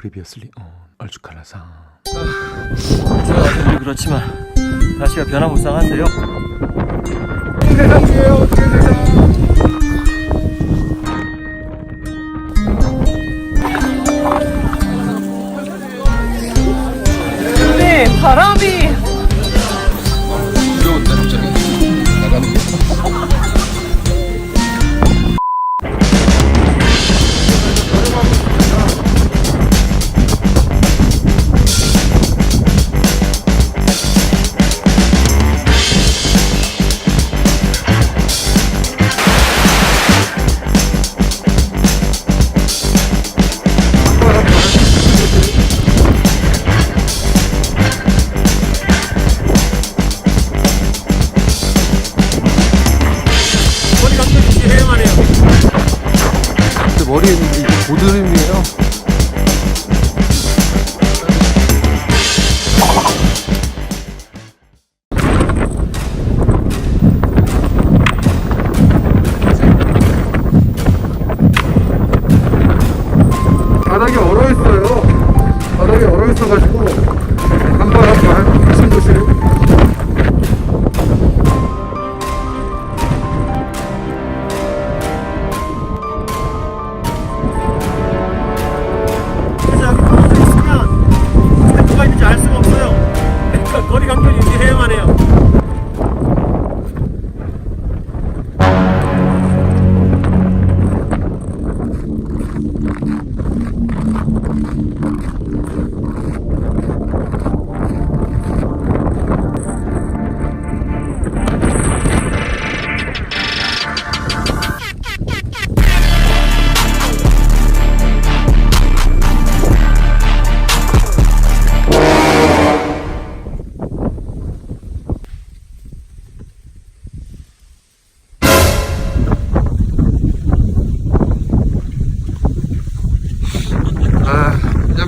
previously on 얼죽칼라상 제가 아무리 그렇지만 날씨가 변화무쌍한데요. 세상이에요 어떻게 세상? 근데 바람이 머리에 있는 게 이게 고드름이에요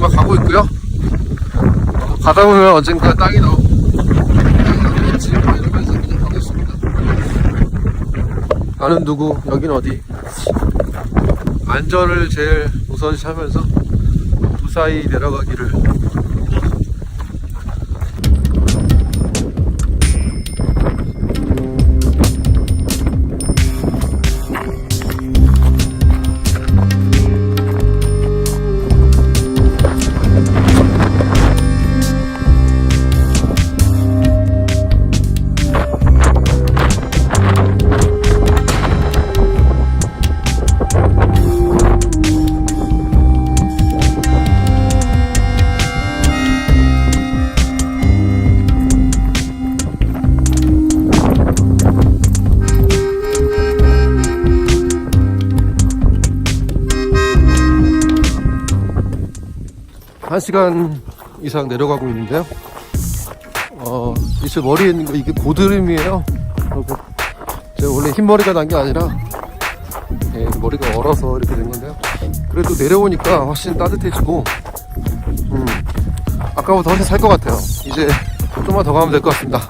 막 가고 있고요. 어, 가다 보면 언젠가 땅이 나오. 땅이 나오겠지. 막 이러면서 그냥 가겠습니다. 나는 누구? 여긴 어디? 안전을 제일 우선시하면서 무사히 내려가기를. 한 시간 이상 내려가고 있는데요. 어, 이제 머리에 있는 거 이게 고드름이에요. 그리고 제가 원래 흰머리가 난 게 아니라 예, 머리가 얼어서 이렇게 된 건데요. 그래도 내려오니까 훨씬 따뜻해지고, 음, 아까보다 훨씬 살 것 같아요. 이제 좀만 더 가면 될 것 같습니다.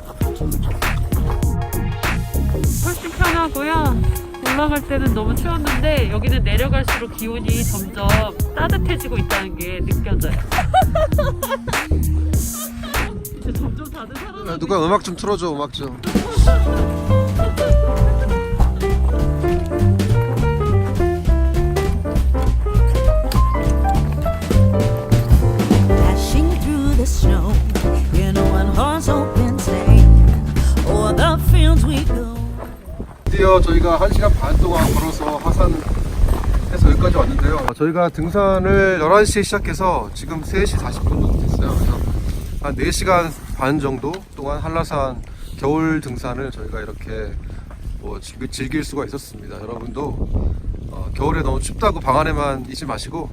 올라갈 때는 너무 추웠는데 여기는 내려갈수록 기온이 점점 따뜻해지고 있다는 게 느껴져요. 이제 점점 다들 살아나는 야, 누가 음악 좀 틀어줘, 음악 좀. 저희가 1시간 반 동안 걸어서 하산해서 여기까지 왔는데요. 저희가 등산을 11시에 시작해서 지금 3시 40분 정도 됐어요. 그래서 한 4시간 반 정도 동안 한라산 겨울 등산을 저희가 이렇게 뭐 즐- 즐길 수가 있었습니다. 여러분도 어, 겨울에 너무 춥다고 방 안에만 있지 마시고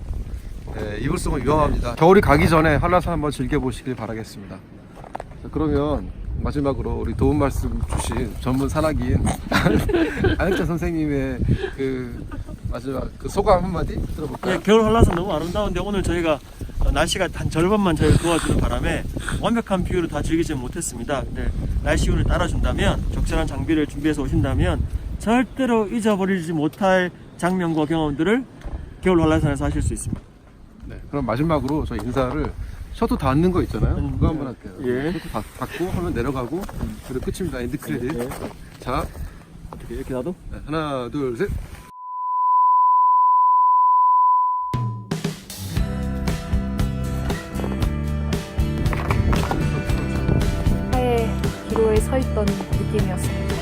예, 이불 쓰면 위험합니다. 겨울이 가기 전에 한라산 한번 즐겨보시길 바라겠습니다. 자, 그러면 마지막으로 우리 도움 말씀 주신 전문 산악인 안혁자 선생님의 그 마지막 그 소감 한마디 들어볼까요? 예, 겨울 한라산 너무 아름다운데 오늘 저희가 어, 날씨가 한 절반만 저희 도와주는 바람에 완벽한 뷰를 다 즐기지 못했습니다. 근데 날씨 운을 따라준다면 적절한 장비를 준비해서 오신다면 절대로 잊어버리지 못할 장면과 경험들을 겨울 한라산에서 하실 수 있습니다. 네, 그럼 마지막으로 저희 인사를 셔터 닿는 거 있잖아요. 음, 그거 한번 할게요. 예. 셔터 닿, 닫고 하면 내려가고 그리고 끝입니다. 엔드 크레딧. 예. 자, 어떻게 이렇게 놔도? 네, 하나, 둘, 셋. 기로에 서 있던 느낌이었습니다.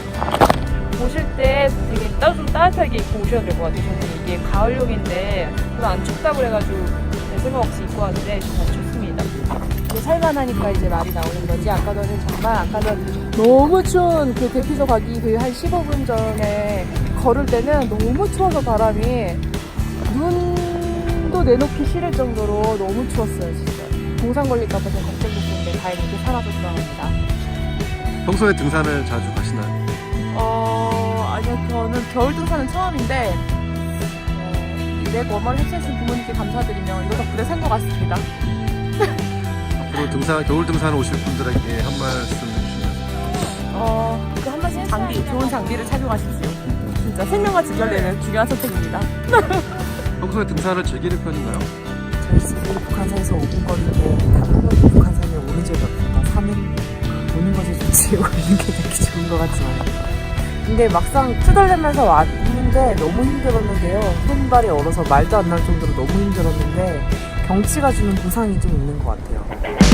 오실 때 되게 따, 좀 따뜻하게 입고 오셔야 될 것 같아요. 저는 이게 가을용인데 별로 안 춥다고 그래가지고 별 생각 없이 입고 왔는데 정말 춥 이제 살만하니까 이제 말이 나오는 거지. 아까 전에 정말 아까 전 너무 추운 그 대피소 가기 그 한 15분 전에 걸을 때는 너무 추워서 바람이 눈도 내놓기 싫을 정도로 너무 추웠어요, 진짜. 동상 걸릴까 봐 좀 걱정됐었는데 다행히 이게 사라졌다고 합니다. 평소에 등산을 자주 가시나요? 어, 아니요, 저는 겨울 등산은 처음인데, 어, 내 원망을 해주신 부모님께 감사드리며 이거 덕분에 산 것 같습니다. 앞으로 등산, 겨울 등산 오실 분들에게 한 말씀 해주시면. 어, 그한 번씩 장비, 좋은 장비를 착용하십시오. 진짜 생명과 직결되는 중요한 선택입니다. 평소에 등산을 즐기는 편인가요? 저희 집이 북한산에서 5분 거리인데 단한 번도 북한산에 오른 적이 없습니다. 산은 오는 것이 좋지 오는 게 되게 좋은 것 같지만 근데 막상 투덜대면서 왔는데 너무 힘들었는데요. 손발이 얼어서 말도 안 날 정도로 너무 힘들었는데 경치가 주는 보상이 좀 있는 것 같아요.